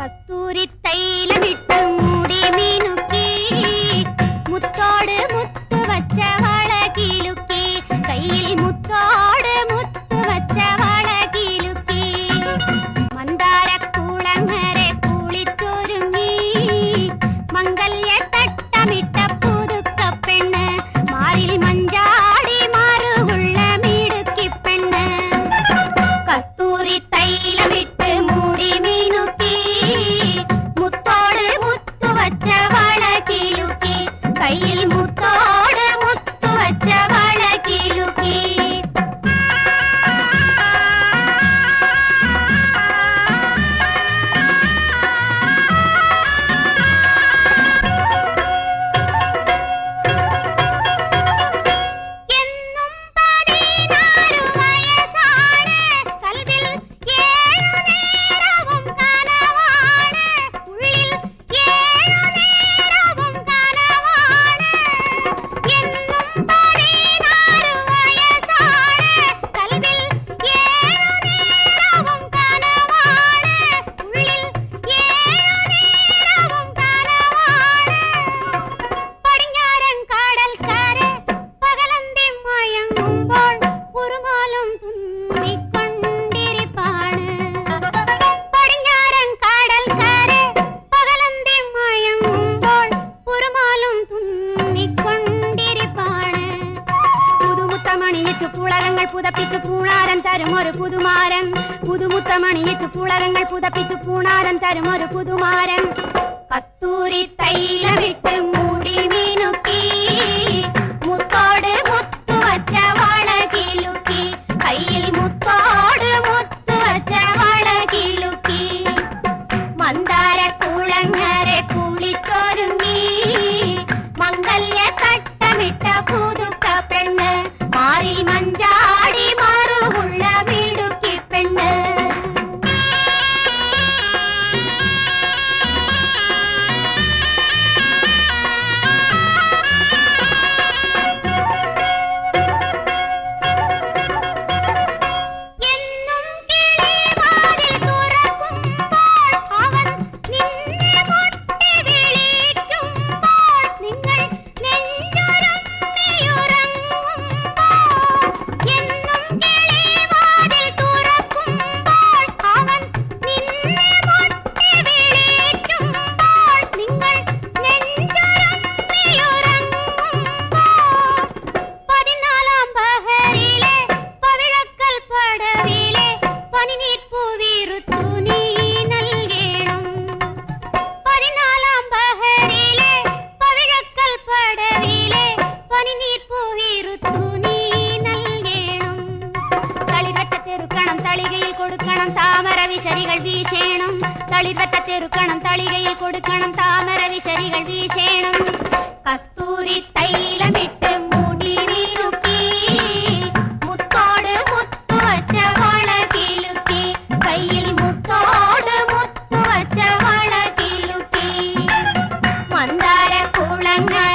கஸ்தூரி புளகங்கள் புதப்பிச்சு பூணாரன் தரும் ஒரு புதுமாரன் புதுமுத்த மணியிச்சு புளகங்கள் புதப்பிச்சு பூணாரன் தரும் ஒரு புதுமாரன் கஸ்தூரி தைலம் കുളങ്ങരെ കുളിച്ചൊരുങ്ങി മംഗല്യ കട്ടമിട്ട പുതുക്ക പെണ്ണ് മാറി கொடுக்கணும் தாமர விசரிகள் வீசேணும் தளிர்வத்த தெருக்கணும் தளிகையில் கொடுக்கணும் தாமர விசரிகள் வீசேணும் கஸ்தூரி தைலமிட்டு மந்தார குளங்கள்